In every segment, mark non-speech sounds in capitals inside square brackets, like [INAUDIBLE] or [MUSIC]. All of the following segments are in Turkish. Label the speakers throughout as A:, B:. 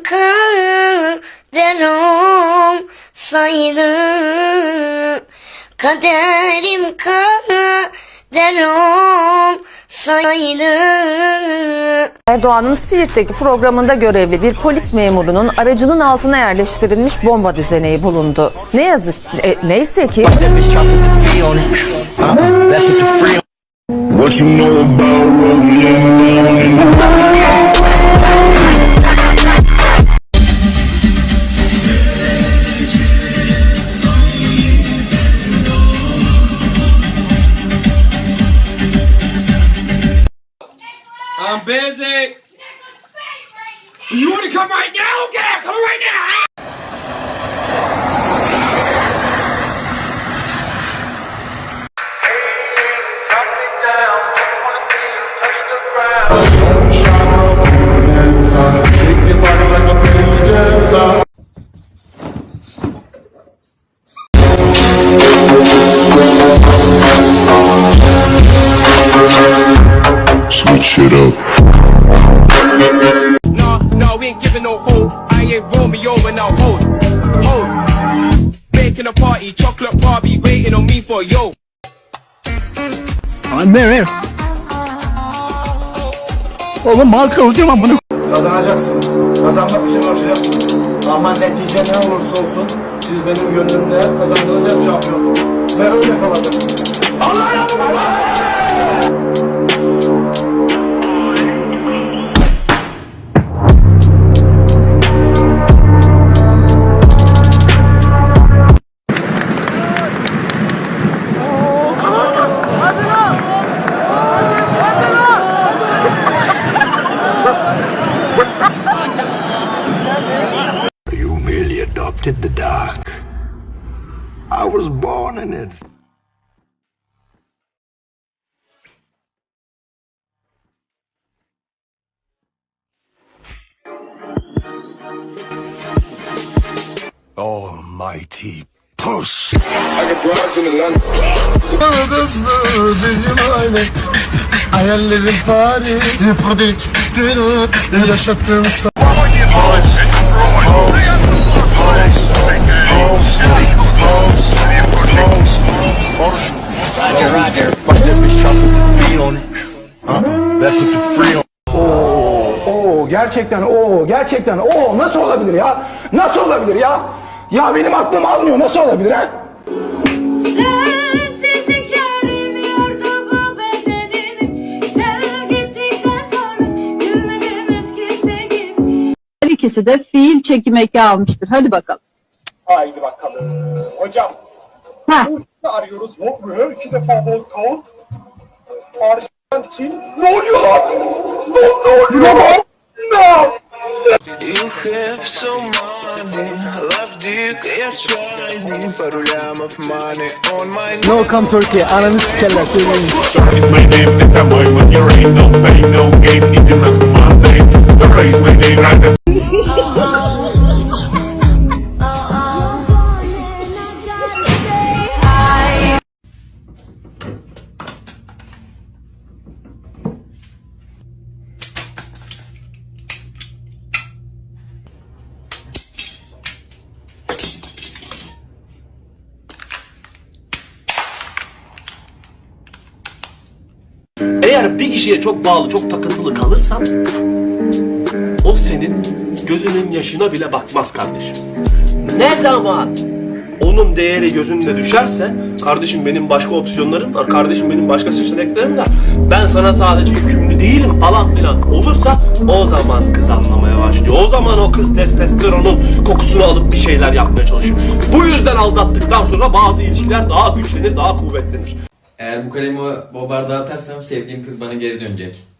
A: Kaderim kader olsaydı Kaderim kader olsaydı
B: Erdoğan'ın Siirt'teki programında görevli bir polis memurunun aracının altına yerleştirilmiş bomba düzeneği bulundu. Ne yazık e, neyse ki
C: What you know about rolling down in the
D: I'm busy. You want to come right now? Get out! Come right now!
E: Anne Oğlum mal kavuracağım amına
F: Kazanacaksınız. Kazanmak için uğraşacaksınız. Ama netice ne olursa olsun siz benim gönlümde kazandığınız şampiyon. Ve öyle kalacaksınız. Allah Allah!
C: You Almighty push.
F: Kızlı bizim aile Hayallerim Paris Yaşattığım
C: That's what the free on.
E: Oo gerçekten o gerçekten o nasıl olabilir ya? Nasıl olabilir ya? Ya benim aklım almıyor nasıl olabilir ha?
G: Sensiz hikârim yordu bu bedenimi Sen gittikten sonra gülmedim eskisi gibi
H: Her ikisi de fiil çekim eki almıştır. Hadi bakalım.
F: Haydi bakalım. Hocam.
H: Heh.
F: Burada arıyoruz. Yok mu? İki defa volkan. Arşan için. Ne oluyor lan? Ne, ne oluyor lan? Ne?
I: You have
E: No, come Turkey, ananı
C: my name, I'm on your rain, no pain, no gain, it's enough my name,
J: Bir kişiye çok bağlı, çok takıntılı kalırsan o senin gözünün yaşına bile bakmaz kardeşim. Ne zaman onun değeri gözünde düşerse kardeşim benim başka opsiyonlarım var, kardeşim benim başka seçeneklerim var. Ben sana sadece yükümlü değilim falan filan olursa o zaman kız anlamaya başlıyor. O zaman o kız testosteronun kokusunu alıp bir şeyler yapmaya çalışıyor. Bu yüzden aldattıktan sonra bazı ilişkiler daha güçlenir, daha kuvvetlenir.
K: Eğer bu kalemi o bardağa atarsam sevdiğim kız bana geri dönecek.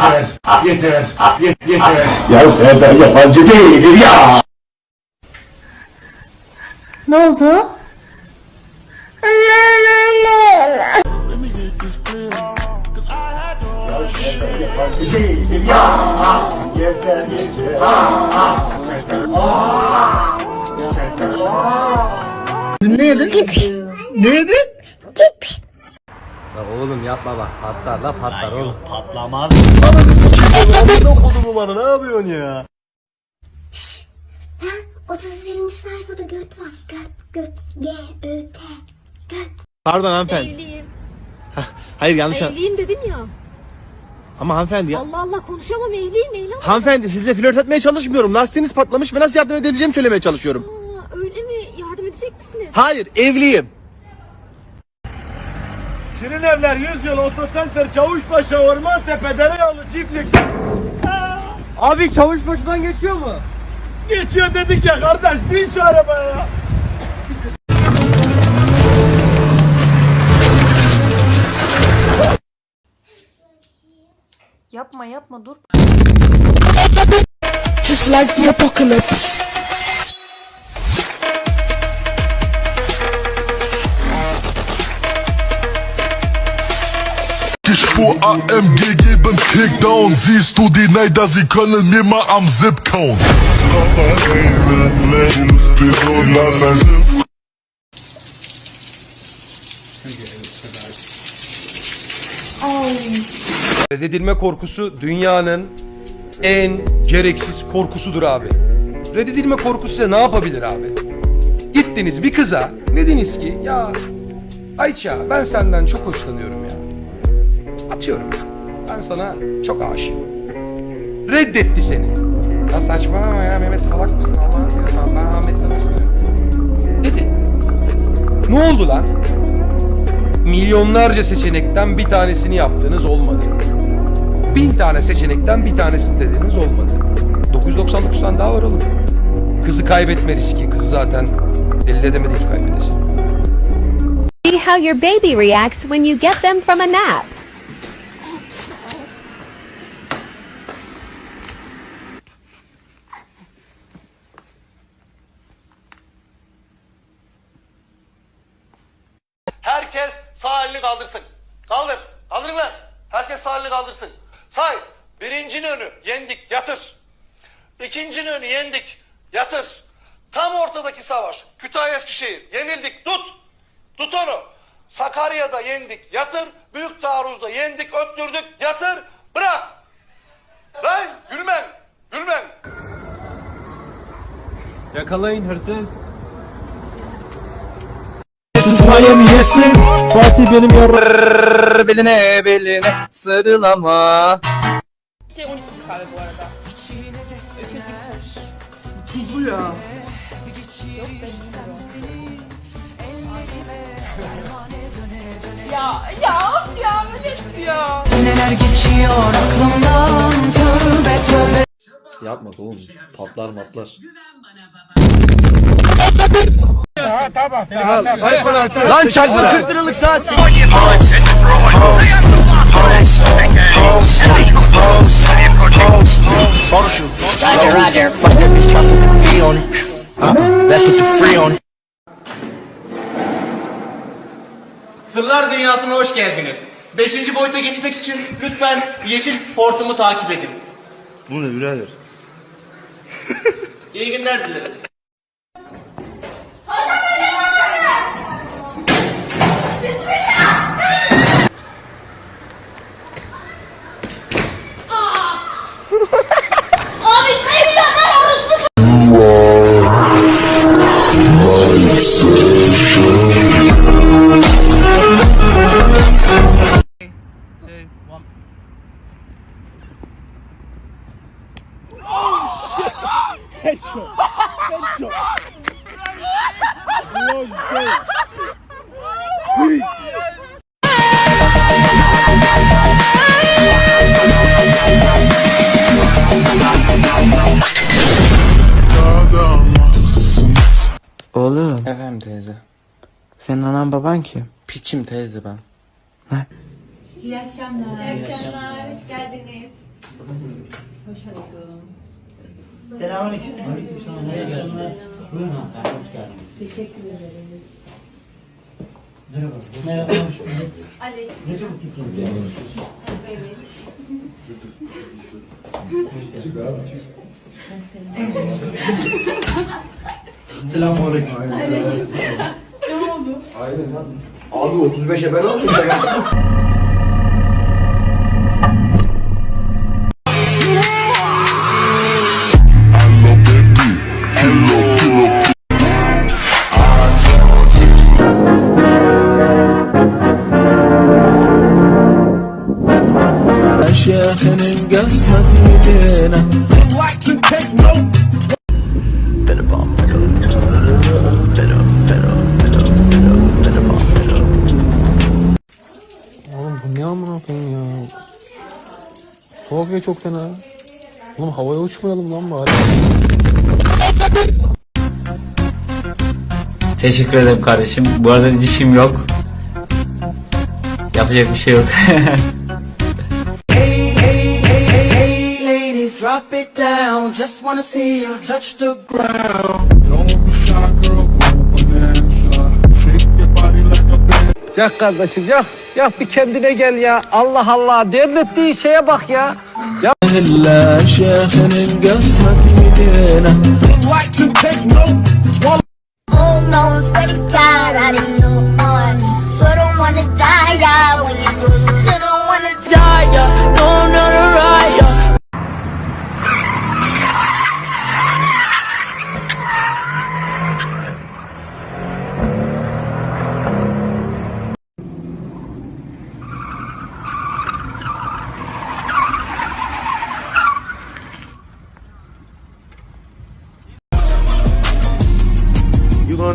L: Yeter, yeter, yeter. Ya Serdar yabancı değilim ya.
H: Ne oldu?
L: Yabancı değilim ya. Yeter, yeter.
M: Oğlum yapma bak patlar la patlar oğlum.
L: Patlamaz.
M: Okudu bana ne yapıyorsun ya?
N: 31. sayfada göt var. Göt, göt, G, Ö, T. Göt.
M: Pardon hanımefendi.
N: Evliyim.
M: Hayır yanlış an-
N: Evliyim dedim ya.
M: Ama hanımefendi ya.
N: Allah Allah konuşamam evliyim evliyim.
M: Hanımefendi sizle flört etmeye çalışmıyorum. Lastiğiniz patlamış ve nasıl yardım edebileceğimi söylemeye çalışıyorum.
N: Aa, öyle mi? Yardım edecek misiniz?
M: Hayır evliyim.
L: Şirin evler 100 yıl otosenter Çavuşbaşı Orman Tepe Dereyolu çiftlik.
M: Abi Çavuşbaşı'dan geçiyor mu?
L: Geçiyor dedik ya kardeş bin şu arabaya ya.
N: Yapma yapma dur.
A: Just like the apocalypse.
K: Die Spur AMG geben Kickdown. Siehst du die Neider, sie können mir mal am Zip kauen.
O: Reddedilme korkusu dünyanın en gereksiz korkusudur abi. Reddedilme korkusu size ne yapabilir abi? Gittiniz bir kıza dediniz ki ya Ayça ben senden çok hoşlanıyorum ya. Atıyorum. Ben sana çok aşığım. Reddetti seni. Ya saçmalama ya Mehmet salak mısın Allah'ını seversen ben Ahmet'ten hoşlanıyorum. Dedi. Ne oldu lan? Milyonlarca seçenekten bir tanesini yaptığınız olmadı. Bin tane seçenekten bir tanesini dediğiniz olmadı. 999 tane daha var oğlum. Kızı kaybetme riski. Kızı zaten elde edemedi ki kaybedesin.
N: See how your baby reacts when you get them from a nap.
L: Herkes sağ elini kaldırsın. Kaldır. Kaldırın lan. Herkes sağ elini kaldırsın. Say. Birincinin önü yendik yatır. İkincinin önü yendik yatır. Tam ortadaki savaş. Kütahya Eskişehir. Yenildik tut. Tut onu. Sakarya'da yendik yatır. Büyük taarruzda yendik öttürdük yatır. Bırak. Lan gülmen. Gülmen.
M: Yakalayın hırsız. Miami yesin. Fatih benim yar beline beline sarılama. Tuzlu ya.
N: Ya ya ya öyle ya.
A: Neler geçiyor aklımdan tövbe tövbe.
G: Yapma oğlum patlar matlar.
M: Lan çakma 40 liralık saat.
J: Sırlar dünyasına hoş geldiniz. Beşinci boyuta geçmek için lütfen yeşil hortumu takip edin.
M: Bu ne birader?
J: İyi günler dilerim.
G: Oğlum. Senin anan baban kim? Piçim teyze ben.
N: İyi akşamlar. İyi akşamlar. Hoş geldiniz.
P: Selamünaleyküm. Aleykümselam. İyi akşamlar. Buyurun hanımefendi, hoş geldiniz.
Q: Teşekkür ederiz.
P: Merhaba. Merhaba, hoş bulduk. Ne çabuk gittiniz.
R: Selamünaleyküm.
Q: Ne oldu?
R: Abi 35'e ben aldım Ya
S: çok fena. Oğlum havaya uçmayalım lan bari.
T: Teşekkür ederim kardeşim. Bu arada dişim yok. Yapacak bir şey yok. [LAUGHS]
U: Hey, hey, hey, hey, hey, ladies, drop it down. Just wanna see you touch the ground.
A: Yak kardeşim yak. Yak bir kendine gel ya. Allah Allah. Devlettiğin şeye bak ya. Ya.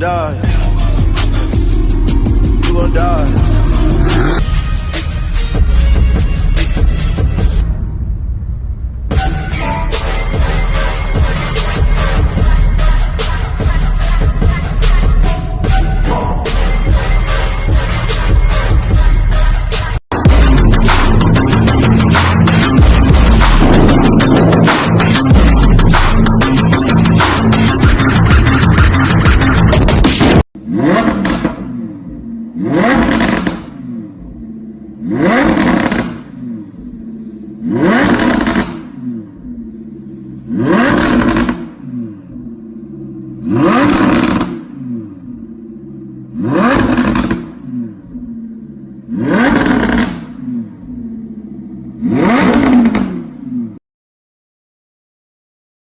V: Die. You gon' die.